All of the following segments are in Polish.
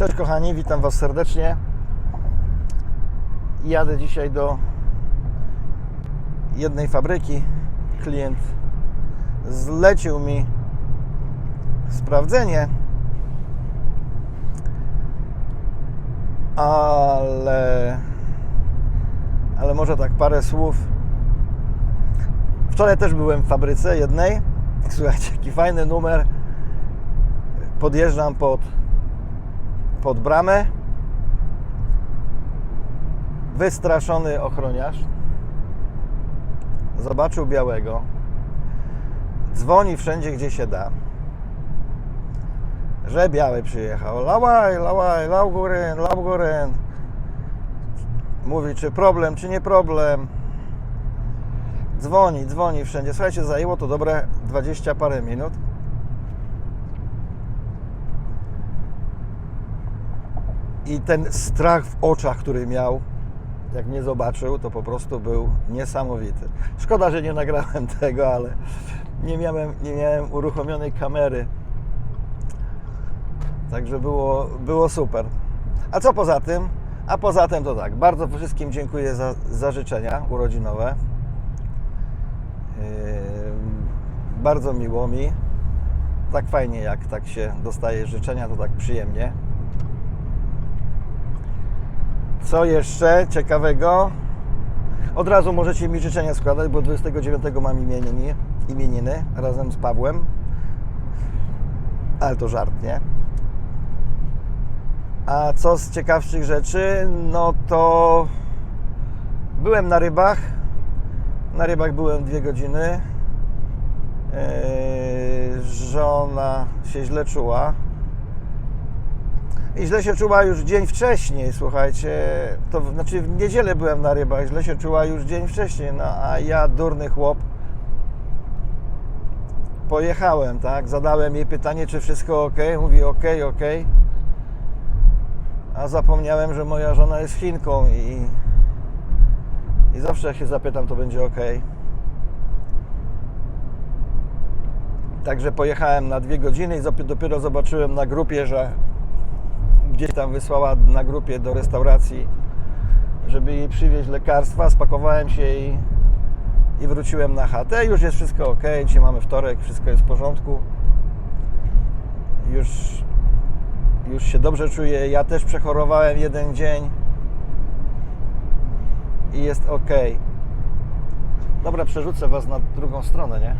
Cześć kochani, witam Was serdecznie. Jadę dzisiaj do jednej fabryki. Klient zlecił mi sprawdzenie, ale, ale może tak parę słów. Wczoraj też byłem w fabryce jednej. Słuchajcie, jaki fajny numer. Podjeżdżam pod pod bramę. Wystraszony ochroniarz zobaczył białego. Dzwoni wszędzie, gdzie się da. Że biały przyjechał. Lałaj, lałaj, Lauguryn, Lauguryn. Mówi, czy problem, czy nie problem. Dzwoni, dzwoni wszędzie. Słuchajcie, zajęło to dobre 20 parę minut. I ten strach w oczach, który miał, jak mnie zobaczył, to po prostu był niesamowity. Szkoda, że nie nagrałem tego, ale nie miałem, nie miałem uruchomionej kamery. Także było, było super. A co poza tym? A poza tym to tak, bardzo wszystkim dziękuję za, za życzenia urodzinowe. Yy, bardzo miło mi. Tak fajnie, jak tak się dostaje życzenia, to tak przyjemnie. Co jeszcze ciekawego? Od razu możecie mi życzenia składać, bo 29 mam imieniny, imieniny razem z Pawłem. Ale to żart, nie? A co z ciekawszych rzeczy? No to byłem na rybach. Na rybach byłem dwie godziny. Yy, żona się źle czuła i źle się czuła już dzień wcześniej, słuchajcie. To znaczy w niedzielę byłem na rybach, źle się czuła już dzień wcześniej, no a ja, durny chłop, pojechałem, tak? Zadałem jej pytanie, czy wszystko ok. Mówi ok, ok. A zapomniałem, że moja żona jest Chinką i, i zawsze jak się zapytam, to będzie ok. Także pojechałem na dwie godziny i dopiero zobaczyłem na grupie, że gdzieś tam wysłała na grupie do restauracji, żeby jej przywieźć lekarstwa. Spakowałem się i, i wróciłem na chatę. Już jest wszystko ok. Dzisiaj mamy wtorek, wszystko jest w porządku. Już, już się dobrze czuję. Ja też przechorowałem jeden dzień i jest ok. Dobra, przerzucę Was na drugą stronę, nie?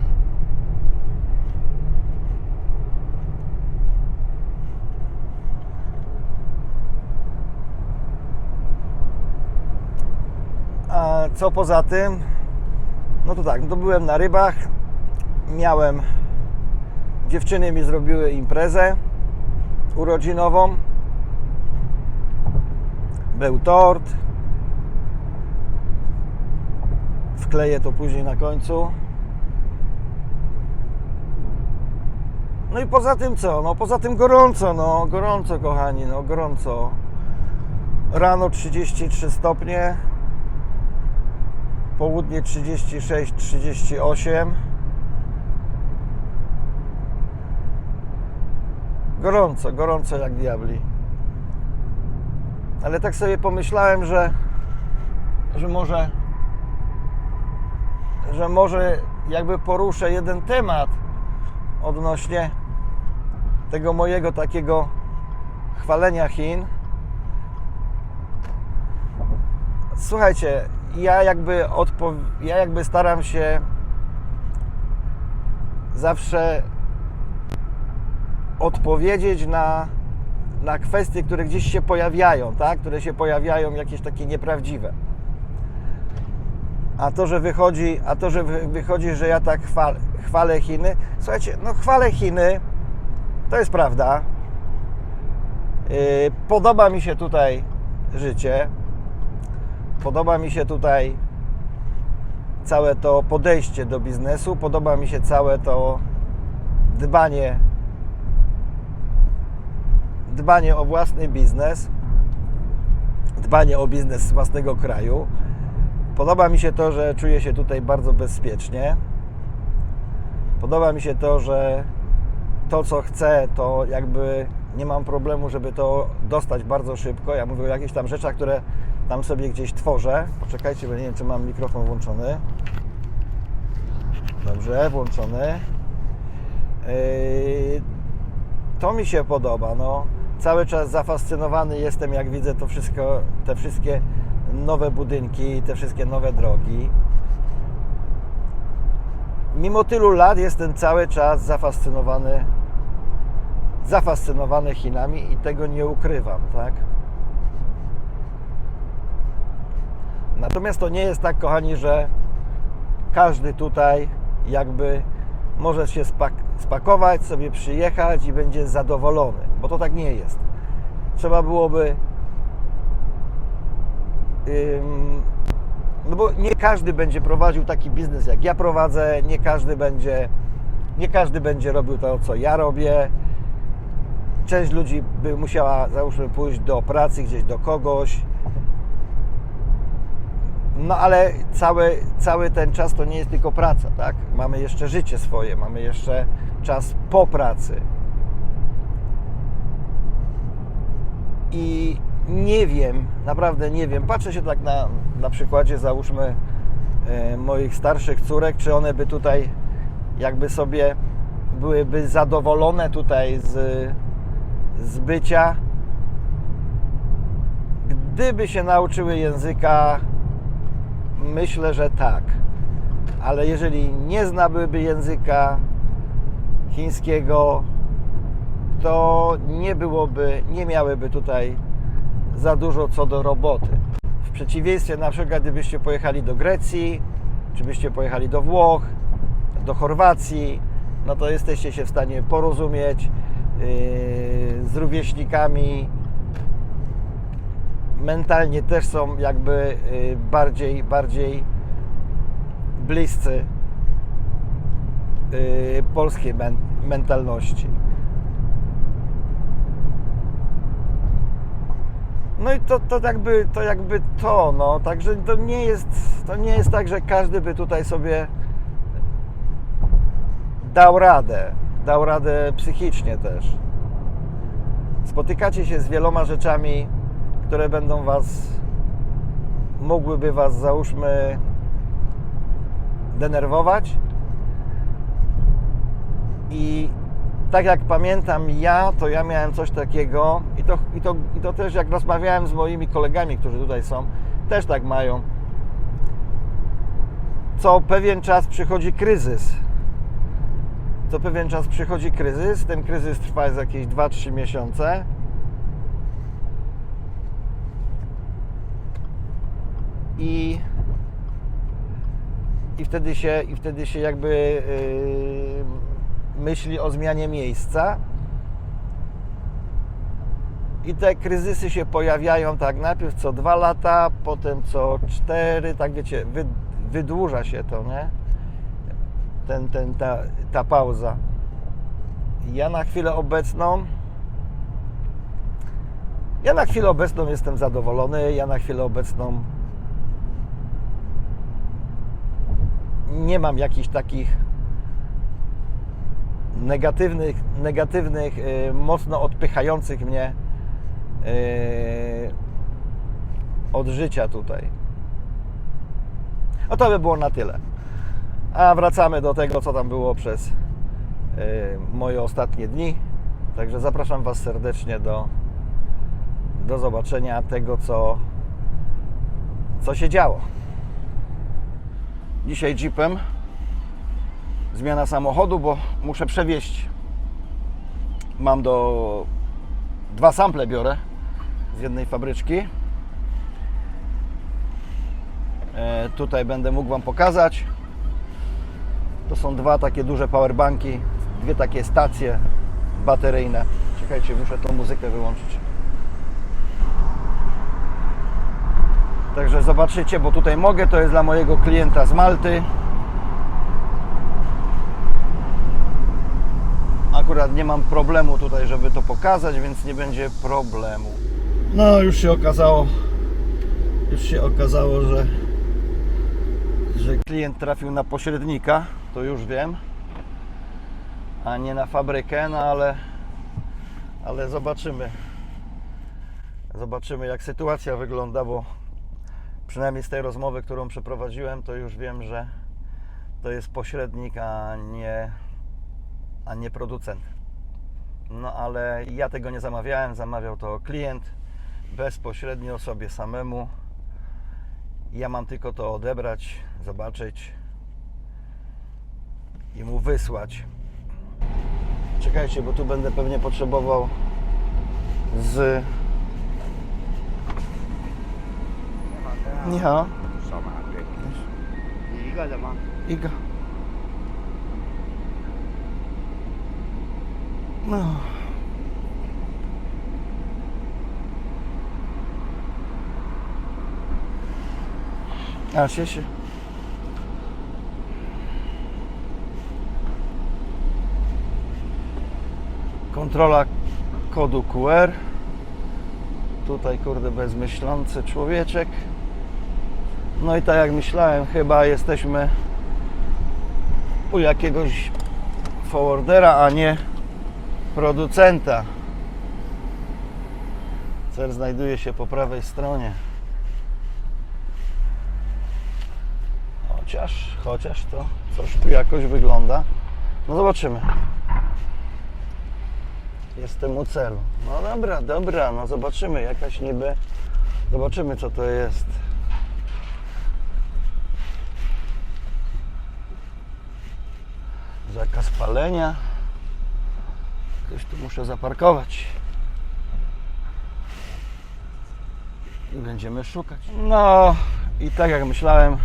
A co poza tym? No to tak, no to byłem na rybach. Miałem. Dziewczyny mi zrobiły imprezę urodzinową. Był tort. Wkleję to później na końcu. No i poza tym co? No poza tym gorąco, no gorąco kochani, no gorąco. Rano 33 stopnie, południe 36, 38. Gorąco, gorąco jak diabli. Ale tak sobie pomyślałem, że, że może, że może jakby poruszę jeden temat odnośnie tego mojego takiego chwalenia Chin. Słuchajcie, ja jakby odpo- ja jakby staram się zawsze odpowiedzieć na, na kwestie, które gdzieś się pojawiają, tak? które się pojawiają jakieś takie nieprawdziwe. A to, że wychodzi, a to, że wy- wychodzi, że ja tak chwal, chwalę Chiny, słuchajcie, no chwalę Chiny, to jest prawda. Yy, podoba mi się tutaj życie. Podoba mi się tutaj całe to podejście do biznesu, podoba mi się całe to dbanie dbanie o własny biznes, dbanie o biznes własnego kraju. Podoba mi się to, że czuję się tutaj bardzo bezpiecznie. Podoba mi się to, że to, co chcę, to jakby nie mam problemu, żeby to dostać bardzo szybko. Ja mówię o jakichś tam rzeczach, które tam sobie gdzieś tworzę. Poczekajcie, bo nie wiem, czy mam mikrofon włączony. Dobrze, włączony. Yy, to mi się podoba. No. Cały czas zafascynowany jestem, jak widzę to wszystko, te wszystkie nowe budynki, te wszystkie nowe drogi. Mimo tylu lat jestem cały czas zafascynowany zafascynowany Chinami i tego nie ukrywam, tak? Natomiast to nie jest tak, kochani, że każdy tutaj jakby może się spak spakować, sobie przyjechać i będzie zadowolony, bo to tak nie jest. Trzeba byłoby. No bo nie każdy będzie prowadził taki biznes jak ja prowadzę, nie każdy będzie, nie każdy będzie robił to, co ja robię. Część ludzi by musiała, załóżmy, pójść do pracy gdzieś do kogoś, no ale cały, cały ten czas to nie jest tylko praca, tak? Mamy jeszcze życie swoje, mamy jeszcze czas po pracy. I nie wiem, naprawdę nie wiem. Patrzę się tak na, na przykładzie, załóżmy, e, moich starszych córek, czy one by tutaj jakby sobie byłyby zadowolone tutaj z, z bycia, gdyby się nauczyły języka Myślę, że tak. Ale jeżeli nie znałyby języka chińskiego, to nie byłoby, nie miałyby tutaj za dużo co do roboty. W przeciwieństwie na przykład gdybyście pojechali do Grecji, czy byście pojechali do Włoch, do Chorwacji, no to jesteście się w stanie porozumieć yy, z rówieśnikami, mentalnie też są jakby y, bardziej, bardziej bliscy y, polskiej men mentalności. No i to, to jakby to jakby to, no, także to nie jest to nie jest tak, że każdy by tutaj sobie dał radę, dał radę psychicznie też. Spotykacie się z wieloma rzeczami, które będą Was, mogłyby Was, załóżmy, denerwować. I tak jak pamiętam ja, to ja miałem coś takiego i to, i to, i to też jak rozmawiałem z moimi kolegami, którzy tutaj są, też tak mają. Co pewien czas przychodzi kryzys. Co pewien czas przychodzi kryzys. Ten kryzys trwa z jakieś 2-3 miesiące. I, i, wtedy, się, i wtedy się jakby yy, myśli o zmianie miejsca. I te kryzysy się pojawiają tak najpierw co dwa lata, potem co cztery, tak wiecie, wy, wydłuża się to, nie? Ten, ten, ta, ta pauza. Ja na chwilę obecną ja na chwilę obecną jestem zadowolony, ja na chwilę obecną nie mam jakichś takich negatywnych, negatywnych yy, mocno odpychających mnie yy, od życia tutaj. No to by było na tyle. A wracamy do tego, co tam było przez yy, moje ostatnie dni. Także zapraszam Was serdecznie do, do zobaczenia tego, co, co się działo. Dzisiaj jeepem. Zmiana samochodu, bo muszę przewieźć. Mam do. Dwa sample biorę z jednej fabryczki. E, tutaj będę mógł Wam pokazać. To są dwa takie duże powerbanki, dwie takie stacje bateryjne. Czekajcie, muszę tą muzykę wyłączyć. Także zobaczycie, bo tutaj mogę, to jest dla mojego klienta z Malty. Akurat nie mam problemu tutaj, żeby to pokazać, więc nie będzie problemu. No, już się okazało, już się okazało, że, że klient trafił na pośrednika, to już wiem. a nie na fabrykę, no ale, ale zobaczymy. Zobaczymy, jak sytuacja wygląda, bo przynajmniej z tej rozmowy, którą przeprowadziłem, to już wiem, że to jest pośrednik, a nie, a nie producent. No ale ja tego nie zamawiałem, zamawiał to klient bezpośrednio sobie samemu. Ja mam tylko to odebrać, zobaczyć i mu wysłać. Czekajcie, bo tu będę pewnie potrzebował z. Nie, 扫码对，你一个人吗？ Iga. No. A, się, się. Kontrola kodu QR. Tutaj, kurde, bezmyślący człowieczek. No i tak jak myślałem, chyba jesteśmy u jakiegoś forwardera, a nie producenta. Cel znajduje się po prawej stronie. Chociaż, chociaż to coś tu jakoś wygląda. No zobaczymy. Jestem u celu. No dobra, dobra, no zobaczymy. Jakaś niby. Zobaczymy co to jest. Palenia. Ktoś tu muszę zaparkować. I będziemy szukać. No i tak jak myślałem,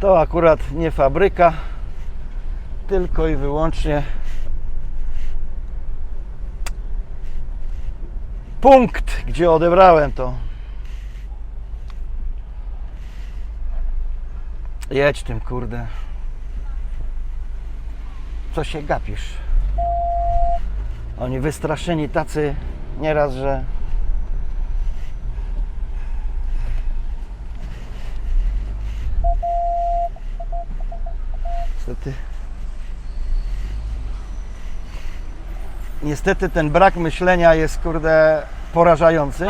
to akurat nie fabryka, tylko i wyłącznie punkt, gdzie odebrałem to. Jedź tym, kurde. Co się gapisz? Oni wystraszeni tacy nieraz, że... Niestety... Niestety ten brak myślenia jest, kurde, porażający.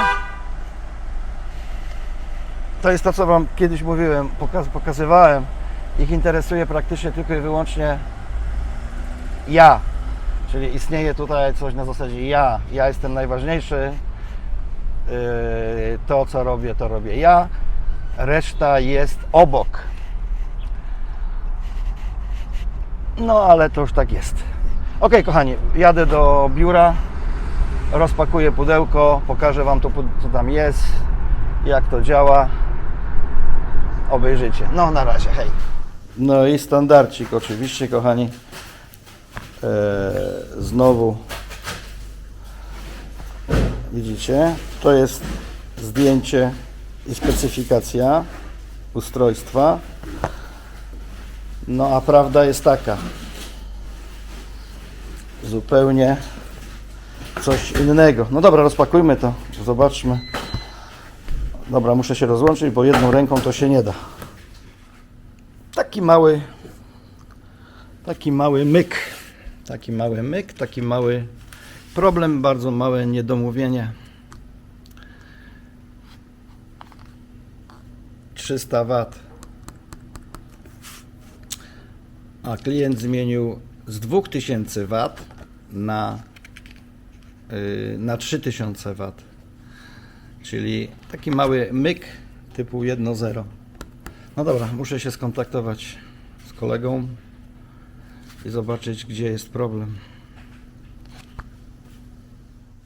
To jest to, co Wam kiedyś mówiłem, pokaz, pokazywałem. Ich interesuje praktycznie tylko i wyłącznie ja. Czyli istnieje tutaj coś na zasadzie ja. Ja jestem najważniejszy. Yy, To, co robię, to robię ja. Reszta jest obok. No, ale to już tak jest. Ok, kochani, jadę do biura, rozpakuję pudełko, pokażę Wam to, co tam jest, jak to działa obejrzycie. No na razie, hej. No i standardcik oczywiście, kochani. E, znowu widzicie, to jest zdjęcie i specyfikacja ustrojstwa. No a prawda jest taka. Zupełnie coś innego. No dobra, rozpakujmy to. Zobaczmy. Dobra, muszę się rozłączyć, bo jedną ręką to się nie da. Taki mały, taki mały myk. Taki mały myk, taki mały problem, bardzo małe niedomówienie. 300 W. A klient zmienił z 2000 W na, yy, na 3000 W. Czyli taki mały myk typu 1.0. No dobra, muszę się skontaktować z kolegą i zobaczyć, gdzie jest problem.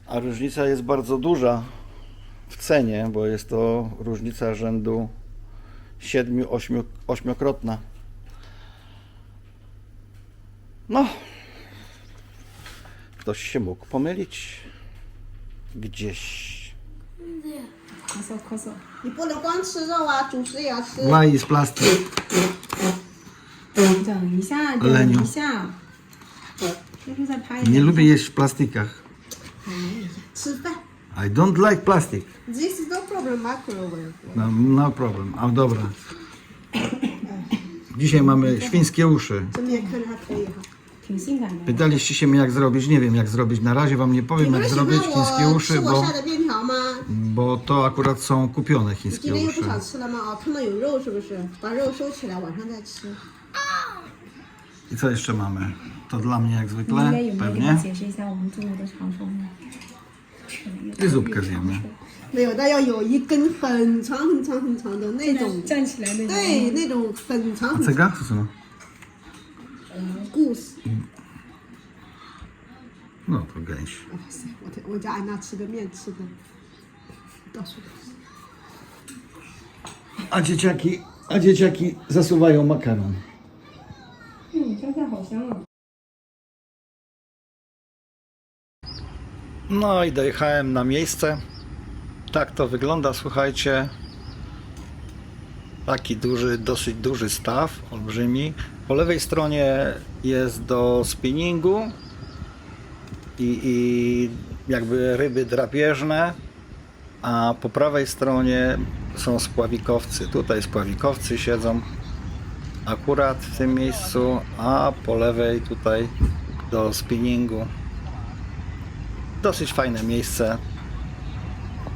A różnica jest bardzo duża w cenie, bo jest to różnica rzędu 7-8 ośmiokrotna. No, ktoś się mógł pomylić gdzieś. 咳嗽咳嗽。你不能光吃肉啊，主食也要吃。 Why is plastic? 等一下， Ale 等 nie. 一下，就是在拍。 Nie lubię jeść w plastikach. 吃饭。 I don't like plastic. This is no problem microwave. No, no problem. A dobra. Dzisiaj mamy świńskie uszy. 这面看着还可以哈。挺性感的。 Pytaliście się mnie jak zrobić, nie wiem jak zrobić. Na razie wam nie 你 powiem 不是 jak 喜 zrobić 欢 chińskie 我 uszy, 吃我 bo, 晒的面条吗？ bo to akurat są kupione 你今 chińskie 天又 uszy. 不想吃了吗？哦，看到有肉是不是？把肉收起来，晚上再吃。 I co jeszcze mamy? To dla mnie jak 你应 zwykle, 该有没有给他 pewnie. 解释一下我们中午的长风呢？ I zupkę zjemy. 没有，但要有一根很长很长很长的那种，站起来那种。对，那种很长 A 很长 cyga? Co są? 故事。 No to gęś. 哇塞，我天，我家安娜吃个面吃的，到处都是。 a dzieciaki, a dzieciaki zasuwają makaron. No i dojechałem na miejsce. Tak to wygląda, słuchajcie. Taki duży, dosyć duży staw, olbrzymi. Po lewej stronie jest do spinningu i, i jakby ryby drapieżne, a po prawej stronie są spławikowcy. Tutaj spławikowcy siedzą akurat w tym miejscu, a po lewej tutaj do spinningu dosyć fajne miejsce.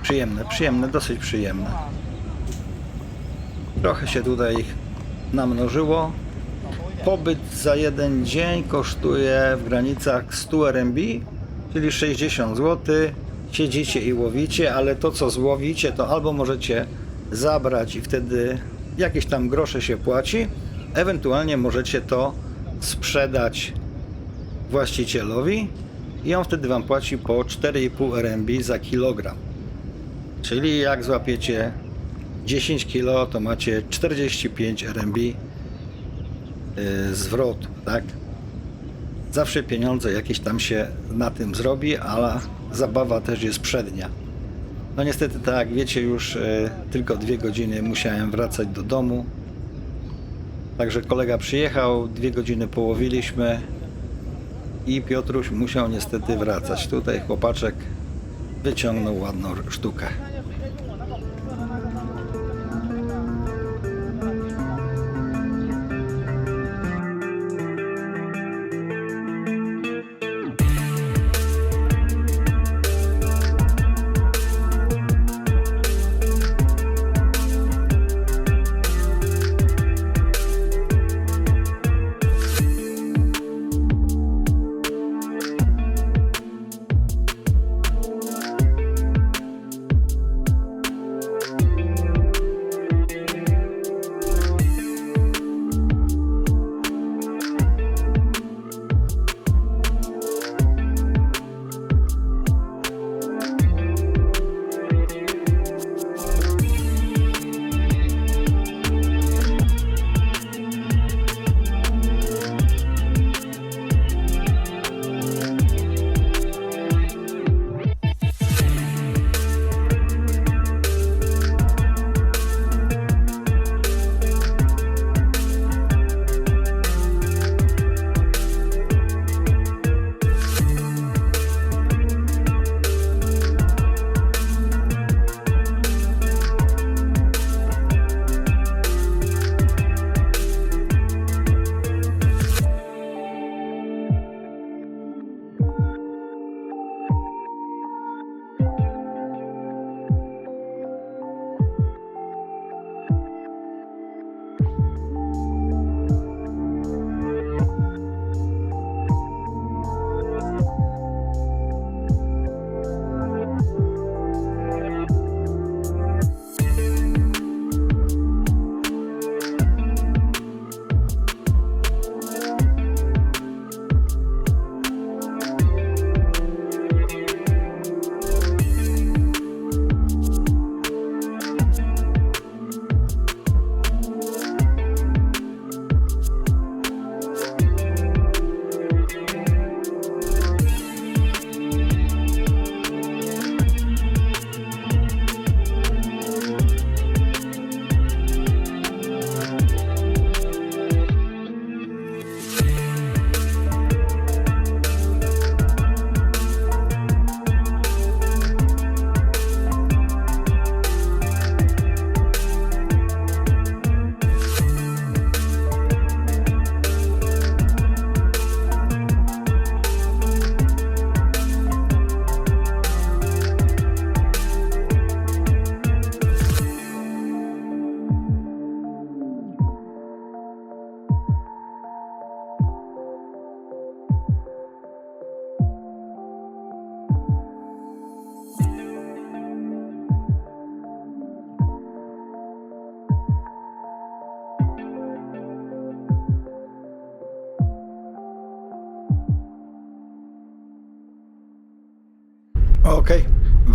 Przyjemne, przyjemne, dosyć przyjemne. Trochę się tutaj namnożyło. Pobyt za jeden dzień kosztuje w granicach 100 RMB, czyli 60 zł. Siedzicie i łowicie, ale to co złowicie, to albo możecie zabrać i wtedy jakieś tam grosze się płaci, ewentualnie możecie to sprzedać właścicielowi i on wtedy Wam płaci po 4,5 RMB za kilogram. Czyli jak złapiecie 10 kg, to macie 45 RMB yy, zwrotu, tak? Zawsze pieniądze jakieś tam się na tym zrobi, ale zabawa też jest przednia. No niestety tak wiecie już yy, tylko dwie godziny musiałem wracać do domu. Także kolega przyjechał, dwie godziny połowiliśmy, i Piotruś musiał niestety wracać. Tutaj chłopaczek wyciągnął ładną sztukę.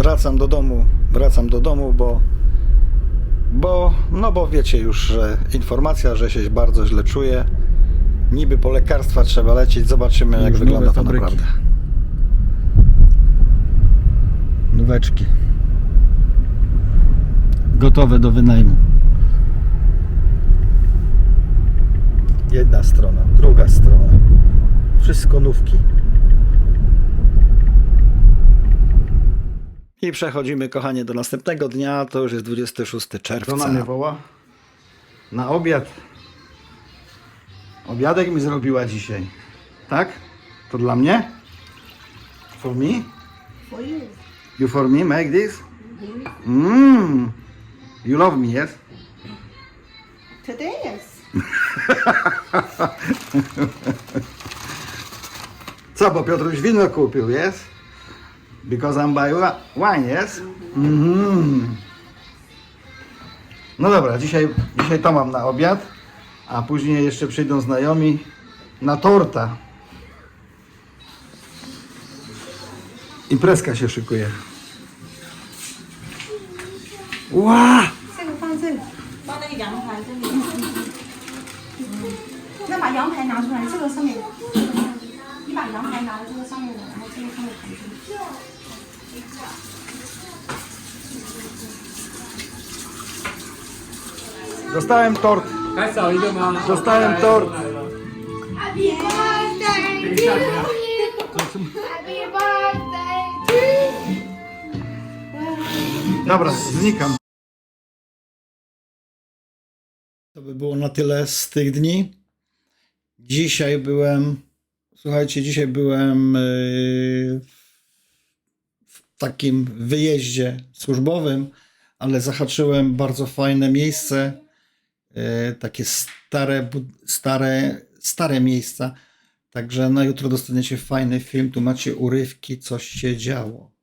Wracam do domu, wracam do domu, bo, bo, no bo wiecie już, że informacja, że się bardzo źle czuję. Niby po lekarstwa trzeba lecieć, zobaczymy jak Już wygląda to fabryki. naprawdę. Nóweczki. Gotowe do wynajmu. Jedna strona, druga strona. Wszystko nówki. I przechodzimy, kochanie, do następnego dnia. To już jest 26 czerwca. Żona mnie woła na obiad. Obiadek mi zrobiła dzisiaj. Tak? To dla mnie? For me? For you. You for me make this? Mmm. You love me, yes? Today yes. Co, bo Piotruś wino kupił, jest? Because I'm wi- wine, yes? Mhm. No dobra, dzisiaj, dzisiaj to mam na obiad, a później jeszcze przyjdą znajomi na torta. Imprezka się szykuje. Ła! 这 Dostałem tort. Dostałem tort. Happy birthday to you. Happy birthday to you. Dobra, znikam. To by było na tyle z tych dni. Dzisiaj byłem, słuchajcie, dzisiaj byłem w takim wyjeździe służbowym, ale zahaczyłem bardzo fajne miejsce, yy, takie stare, stare, stare miejsca. Także na jutro dostaniecie fajny film, tu macie urywki, coś się działo.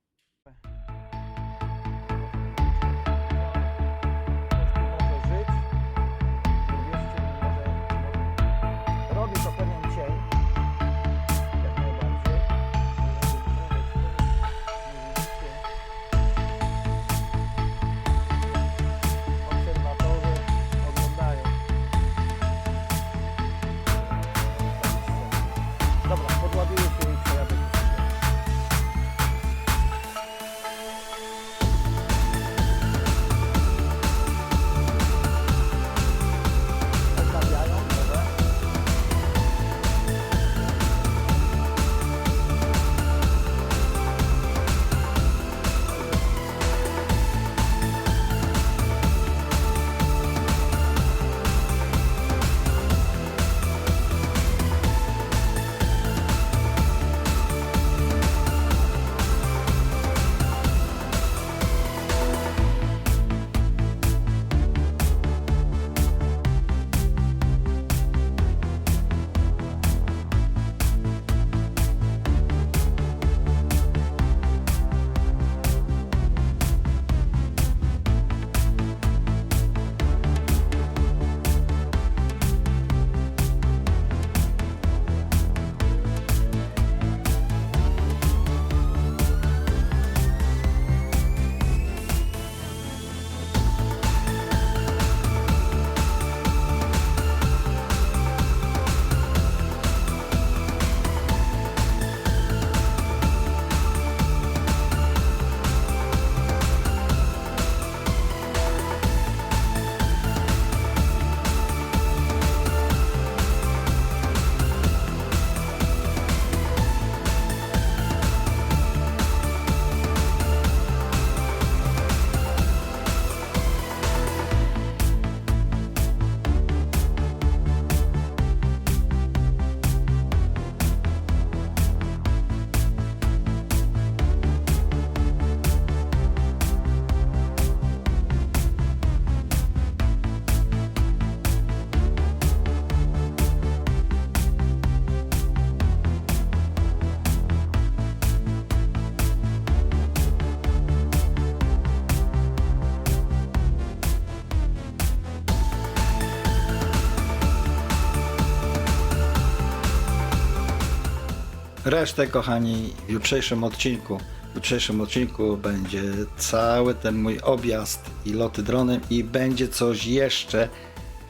Resztę, kochani, w jutrzejszym odcinku W jutrzejszym odcinku będzie cały ten mój objazd i loty dronem i będzie coś jeszcze,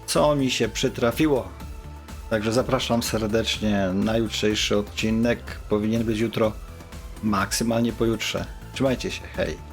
co mi się przytrafiło. Także zapraszam serdecznie na jutrzejszy odcinek. Powinien być jutro, maksymalnie pojutrze. Trzymajcie się, hej!